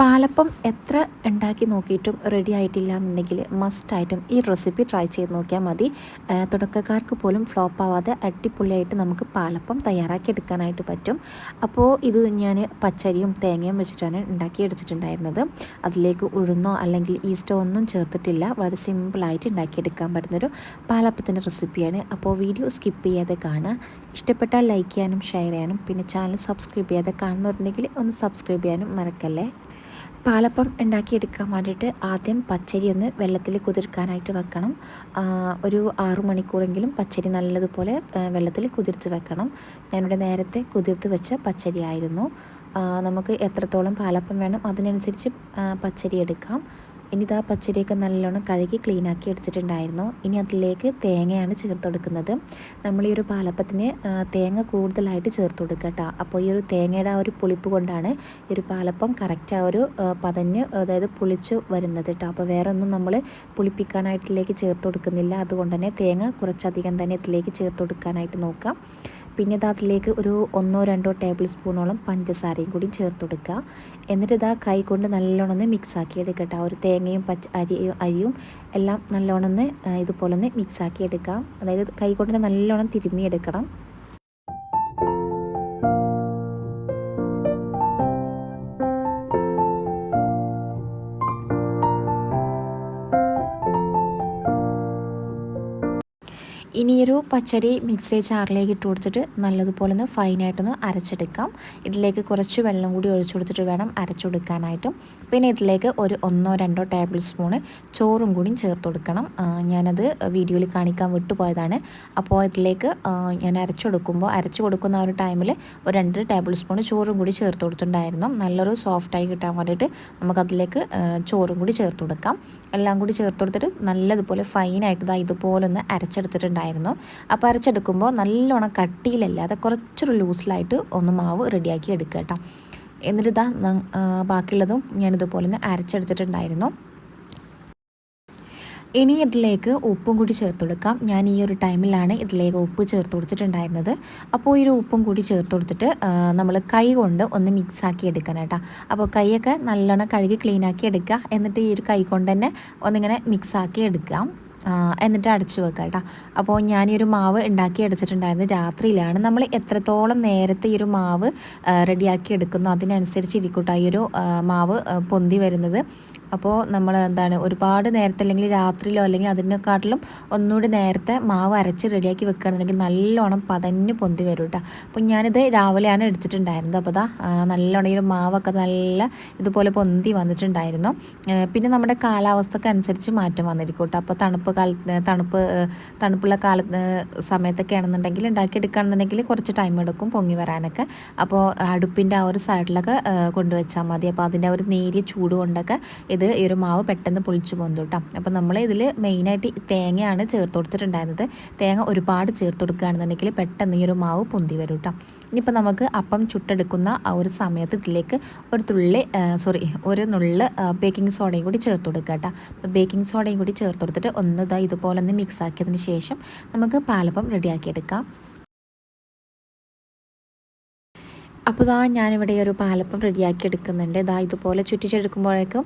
പാലപ്പം എത്ര ഉണ്ടാക്കി നോക്കിയിട്ടും റെഡി ആയിട്ടില്ല എന്നുണ്ടെങ്കിൽ മസ്റ്റായിട്ടും ഈ റെസിപ്പി ട്രൈ ചെയ്ത് നോക്കിയാൽ മതി. തുടക്കക്കാർക്ക് പോലും ഫ്ലോപ്പ് ആവാതെ അടിപൊളിയായിട്ട് നമുക്ക് പാലപ്പം തയ്യാറാക്കി എടുക്കാനായിട്ട് പറ്റും. അപ്പോൾ ഇത് ഞാൻ പച്ചരിയും തേങ്ങയും വെച്ചിട്ടാണ് ഉണ്ടാക്കി എടുത്തിട്ടുണ്ടായിരുന്നത് അതിലേക്ക് ഉഴുന്നോ അല്ലെങ്കിൽ ഈസ്റ്റോ ഒന്നും ചേർത്തിട്ടില്ല. വളരെ സിമ്പിളായിട്ട് ഉണ്ടാക്കിയെടുക്കാൻ പറ്റുന്നൊരു പാലപ്പത്തിന്റെ റെസിപ്പിയാണ് അപ്പോൾ വീഡിയോ സ്കിപ്പ് ചെയ്യാതെ കാണുക. ഇഷ്ടപ്പെട്ടാൽ ലൈക്ക് ചെയ്യാനും ഷെയർ ചെയ്യാനും പിന്നെ ചാനൽ സബ്സ്ക്രൈബ് ചെയ്യാതെ കാണുന്നവരുണ്ടെങ്കിൽ ഒന്ന് സബ്സ്ക്രൈബ് ചെയ്യാനും മറക്കല്ലേ? പാലപ്പം ഉണ്ടാക്കിയെടുക്കാൻ വേണ്ടിയിട്ട് ആദ്യം പച്ചരി ഒന്ന് വെള്ളത്തിൽ കുതിർക്കാനായിട്ട് വെക്കണം. ഒരു ആറു മണിക്കൂറെങ്കിലും പച്ചരി നല്ലതുപോലെ വെള്ളത്തിൽ കുതിർത്ത് വെക്കണം. ഞാനിവിടെ നേരത്തെ കുതിർത്ത് വെച്ച പച്ചരി ആയിരുന്നു നമുക്ക് എത്രത്തോളം പാലപ്പം വേണം അതിനനുസരിച്ച് പച്ചരി എടുക്കാം. ഇനി ഇതാ പച്ചരിയൊക്കെ നല്ലോണം കഴുകി ക്ലീനാക്കി എടുത്തിട്ടുണ്ടായിരുന്നു. ഇനി അതിലേക്ക് തേങ്ങയാണ് ചേർത്ത് കൊടുക്കുന്നത്. നമ്മൾ ഈ ഒരു പാലപ്പത്തിന് തേങ്ങ കൂടുതലായിട്ട് ചേർത്ത് കൊടുക്കുക കേട്ടോ അപ്പോൾ ഈ ഒരു തേങ്ങയുടെ ആ ഒരു പുളിപ്പ് കൊണ്ടാണ് ഈ ഒരു പാലപ്പം കറക്റ്റ് ആ ഒരു പതഞ്ഞ് അതായത് പുളിച്ചു വരുന്നത് കേട്ടോ അപ്പോൾ വേറെ ഒന്നും നമ്മൾ പുളിപ്പിക്കാനായിട്ടിലേക്ക് ചേർത്ത് കൊടുക്കുന്നില്ല. അതുകൊണ്ട് തന്നെ തേങ്ങ കുറച്ചധികം തന്നെ ഇതിലേക്ക് ചേർത്ത് കൊടുക്കാനായിട്ട് നോക്കാം. പിന്നെ ഇത് അതിലേക്ക് ഒരു ഒന്നോ രണ്ടോ ടേബിൾ സ്പൂണോളം പഞ്ചസാരയും കൂടി ചേർത്ത് കൊടുക്കുക. എന്നിട്ട് ഇതാ കൈ കൊണ്ട് നല്ലോണം ഒന്ന് മിക്സ് ആക്കി എടുക്കട്ടെ. ഒരു തേങ്ങയും പച്ച അരിയും അരിയും എല്ലാം നല്ലോണം ഇതുപോലെ ഒന്ന് മിക്സ് ആക്കി എടുക്കാം. അതായത് കൈ കൊണ്ട് നല്ലോണം തിരുമ്മിയെടുക്കണം ഇനിയൊരു പച്ചരി മിക്സി ചാറിലേക്ക് ഇട്ട് കൊടുത്തിട്ട് നല്ലതുപോലെ ഒന്ന് ഫൈനായിട്ടൊന്ന് അരച്ചെടുക്കാം. ഇതിലേക്ക് കുറച്ച് വെള്ളം കൂടി ഒഴിച്ചു കൊടുത്തിട്ട് വേണം അരച്ചെടുക്കാനായിട്ട്. പിന്നെ ഇതിലേക്ക് ഒരു ഒന്നോ രണ്ടോ ടേബിൾ സ്പൂണ് ചോറും കൂടി ചേർത്ത് കൊടുക്കണം. ഞാനത് വീഡിയോയിൽ കാണിക്കാൻ വിട്ടുപോയതാണ്. അപ്പോൾ ഇതിലേക്ക് ഞാൻ അരച്ചെടുക്കുമ്പോൾ അരച്ചു കൊടുക്കുന്ന ആ ഒരു ടൈമിൽ ഒരു രണ്ട് ടേബിൾ സ്പൂൺ ചോറും കൂടി ചേർത്ത് കൊടുത്തിട്ടുണ്ടായിരുന്നു. നല്ലൊരു സോഫ്റ്റായി കിട്ടാൻ വേണ്ടിയിട്ട് നമുക്കതിലേക്ക് ചോറും കൂടി ചേർത്ത് കൊടുക്കാം. എല്ലാം കൂടി ചേർത്ത് കൊടുത്തിട്ട് നല്ലതുപോലെ ഫൈനായിട്ട് ഇതാ ഇതുപോലെ ഒന്ന് അരച്ചെടുത്തിട്ടുണ്ടായിരുന്നു. ഉണ്ടായിരുന്നു. അപ്പോൾ അരച്ചെടുക്കുമ്പോൾ നല്ലോണം കട്ടിയിലല്ലാതെ കുറച്ചൊരു ലൂസിലായിട്ട് ഒന്ന് മാവ് റെഡിയാക്കി എടുക്കുക കേട്ടോ. എന്നിട്ട് ഇതാ ബാക്കിയുള്ളതും ഞാനിതുപോലെ തന്നെ അരച്ചെടുത്തിട്ടുണ്ടായിരുന്നു. ഇനി ഇതിലേക്ക് ഉപ്പും കൂടി ചേർത്ത് കൊടുക്കാം. ഞാൻ ഈ ഒരു ടൈമിലാണ് ഇതിലേക്ക് ഉപ്പ് ചേർത്ത് കൊടുത്തിട്ടുണ്ടായിരുന്നത്. അപ്പോൾ ഈ ഒരു ഉപ്പും കൂടി ചേർത്ത് കൊടുത്തിട്ട് നമ്മൾ കൈ കൊണ്ട് ഒന്ന് മിക്സ് ആക്കി എടുക്കണം കേട്ടോ. അപ്പോൾ കൈയൊക്കെ നല്ലോണം കഴുകി ക്ലീനാക്കി എടുക്കുക. എന്നിട്ട് ഈ ഒരു കൈ കൊണ്ട് തന്നെ ഒന്നിങ്ങനെ മിക്സ് ആക്കി എടുക്കാം. എന്നിട്ട് അടച്ചു വെക്കുക കേട്ടോ. അപ്പോൾ ഞാൻ ഈ ഒരു മാവ് ഉണ്ടാക്കി അടച്ചിട്ടുണ്ടായിരുന്നു രാത്രിയിലാണ്. നമ്മൾ എത്രത്തോളം നേരത്തെ ഈ ഒരു മാവ് റെഡിയാക്കി എടുക്കുന്നു അതിനനുസരിച്ച് ഇരിക്കട്ടെ ഈ ഒരു മാവ് പൊന്തി വരുന്നത്. അപ്പോൾ നമ്മൾ എന്താണ് ഒരുപാട് നേരത്തെ അല്ലെങ്കിൽ രാത്രിയിലോ അല്ലെങ്കിൽ അതിനെക്കാട്ടിലും ഒന്നുകൂടി നേരത്തെ മാവ് അരച്ച് റെഡിയാക്കി വെക്കുകയാണെന്നുണ്ടെങ്കിൽ നല്ലോണം പതഞ്ഞ് പൊന്തി വരും കേട്ടോ. അപ്പോൾ ഞാനിത് രാവിലെയാണ് എടുത്തിട്ടുണ്ടായിരുന്നത്. അപ്പോൾ അതാ നല്ലോണം ഈ ഒരു മാവൊക്കെ നല്ല ഇതുപോലെ പൊന്തി വന്നിട്ടുണ്ടായിരുന്നു. പിന്നെ നമ്മുടെ കാലാവസ്ഥക്ക് അനുസരിച്ച് മാറ്റം വന്നിരിക്കും കേട്ടോ. അപ്പോൾ തണുപ്പ് കാലത്ത് തണുപ്പ് തണുപ്പുള്ള കാലത്ത് സമയത്തൊക്കെ ആണെന്നുണ്ടെങ്കിൽ ഉണ്ടാക്കിയെടുക്കുകയാണെന്നുണ്ടെങ്കിൽ കുറച്ച് ടൈം എടുക്കും പൊങ്ങി വരാനൊക്കെ. അപ്പോൾ അടുപ്പിന്റെ ആ ഒരു സൈഡിലൊക്കെ കൊണ്ടുവച്ചാൽ മതി. അപ്പോൾ അതിന്റെ ഒരു നേരിയ ചൂട് കൊണ്ടൊക്കെ ഇത് ഈ ഒരു മാവ് പെട്ടെന്ന് പൊളിച്ചു പോകും കേട്ടോ. അപ്പോൾ നമ്മൾ ഇതിൽ മെയിനായിട്ട് തേങ്ങയാണ് ചേർത്ത് കൊടുത്തിട്ടുണ്ടായിരുന്നത്. തേങ്ങ ഒരുപാട് ചേർത്ത് കൊടുക്കുകയാണെന്നുണ്ടെങ്കിൽ പെട്ടെന്ന് ഈ ഒരു മാവ് പൊന്തി വരും കേട്ടോ. ഇനിയിപ്പോൾ നമുക്ക് അപ്പം ചുട്ടെടുക്കുന്ന ആ ഒരു സമയത്ത് ഇതിലേക്ക് ഒരു തുള്ളി സോറി ഒരു നുള്ള് ബേക്കിംഗ് സോഡയും കൂടി ചേർത്ത് കൊടുക്കുക കേട്ടോ. അപ്പോൾ ബേക്കിംഗ് സോഡയും കൂടി ചേർത്ത് കൊടുത്തിട്ട് ഒന്ന് ഇതാ ഇതുപോലെ ഒന്ന് മിക്സ് ആക്കിയതിന് ശേഷം നമുക്ക് പാലപ്പം റെഡിയാക്കിയെടുക്കാം അപ്പോൾ ഇതാ ഞാനിവിടെ ഒരു പാലപ്പം റെഡിയാക്കി എടുക്കുന്നുണ്ട്. ഇതാ ഇതുപോലെ ചുറ്റിച്ചെടുക്കുമ്പോഴേക്കും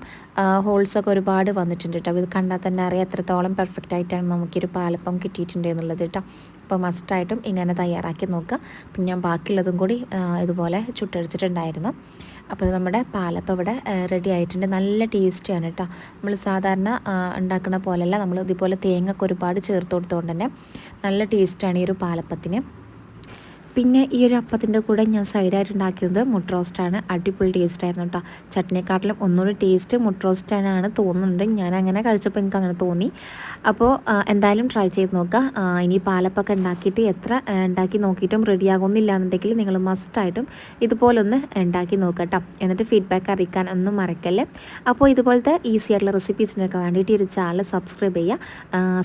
ഹോൾസൊക്കെ ഒരുപാട് വന്നിട്ടുണ്ട് കേട്ടോ ഇത് കണ്ടാൽ തന്നെ അറിയാം എത്രത്തോളം പെർഫെക്റ്റ് ആയിട്ടാണ് നമുക്കൊരു പാലപ്പം കിട്ടിയിട്ടുണ്ട് എന്നുള്ളത് കേട്ടോ അപ്പോൾ മസ്റ്റായിട്ടും ഇങ്ങനെ തയ്യാറാക്കി നോക്കുക പിന്നെ ഞാൻ ബാക്കിയുള്ളതും കൂടി ഇതുപോലെ ചുട്ടെടുത്തിട്ടുണ്ടായിരുന്നു അപ്പോൾ നമ്മുടെ പാലപ്പം ഇവിടെ റെഡി ആയിട്ടുണ്ട്. നല്ല ടേസ്റ്റിയാണ് കേട്ടോ. നമ്മൾ സാധാരണ ഉണ്ടാക്കുന്ന പോലെയല്ല. നമ്മൾ ഇതുപോലെ തേങ്ങ ഒരുപാട് ചേർത്ത് കൊടുത്തുകൊണ്ട് തന്നെ നല്ല ടേസ്റ്റാണ് ഈ ഒരു പാലപ്പത്തിന്. പിന്നെ ഈ ഒരു അപ്പത്തിന്റെ കൂടെ ഞാൻ സൈഡായിട്ട് ഉണ്ടാക്കിയത് മുട്ട റോസ്റ്റാണ് അടിപൊളി ടേസ്റ്റ് ആയിരുന്നു കേട്ടോ ചട്നിയെക്കാട്ടിലും ഒന്നുകൂടി ടേസ്റ്റ് മുട്ട റോസ്റ്റാണ് തോന്നുന്നുണ്ട്. ഞാൻ അങ്ങനെ കഴിച്ചപ്പോൾ എനിക്ക് അങ്ങനെ തോന്നി അപ്പോൾ എന്തായാലും ട്രൈ ചെയ്ത് നോക്കുക ഇനി പാലപ്പൊക്കെ ഉണ്ടാക്കിയിട്ട് എത്ര ഉണ്ടാക്കി നോക്കിയിട്ടും റെഡി ആകുന്നില്ല എന്നുണ്ടെങ്കിൽ നിങ്ങൾ മസ്റ്റായിട്ടും ഇതുപോലൊന്ന് ഉണ്ടാക്കി നോക്കട്ടോ എന്നിട്ട് ഫീഡ്ബാക്ക് അറിയിക്കാൻ ഒന്നും മറക്കല്ലേ. അപ്പോൾ ഇതുപോലത്തെ ഈസി ആയിട്ടുള്ള റെസിപ്പീസിനൊക്കെ വേണ്ടിയിട്ട് ഒരു ചാനൽ സബ്സ്ക്രൈബ് ചെയ്യുക.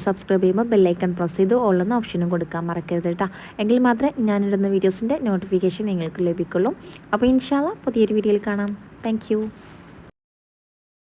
സബ്സ്ക്രൈബ് ചെയ്യുമ്പോൾ ബെല്ലൈക്കൺ പ്രസ് ചെയ്ത് ഓളൊന്ന് ഓപ്ഷനും കൊടുക്കാൻ മറക്കരുത് കേട്ടോ എങ്കിൽ മാത്രമേ ഞാനിവിടെ ഇടുന്ന വീഡിയോസിന്റെ നോട്ടിഫിക്കേഷൻ നിങ്ങൾക്ക് ലഭിക്കുള്ളൂ. അപ്പോൾ ഇൻഷാല്ല പുതിയൊരു വീഡിയോയിൽ കാണാം. താങ്ക്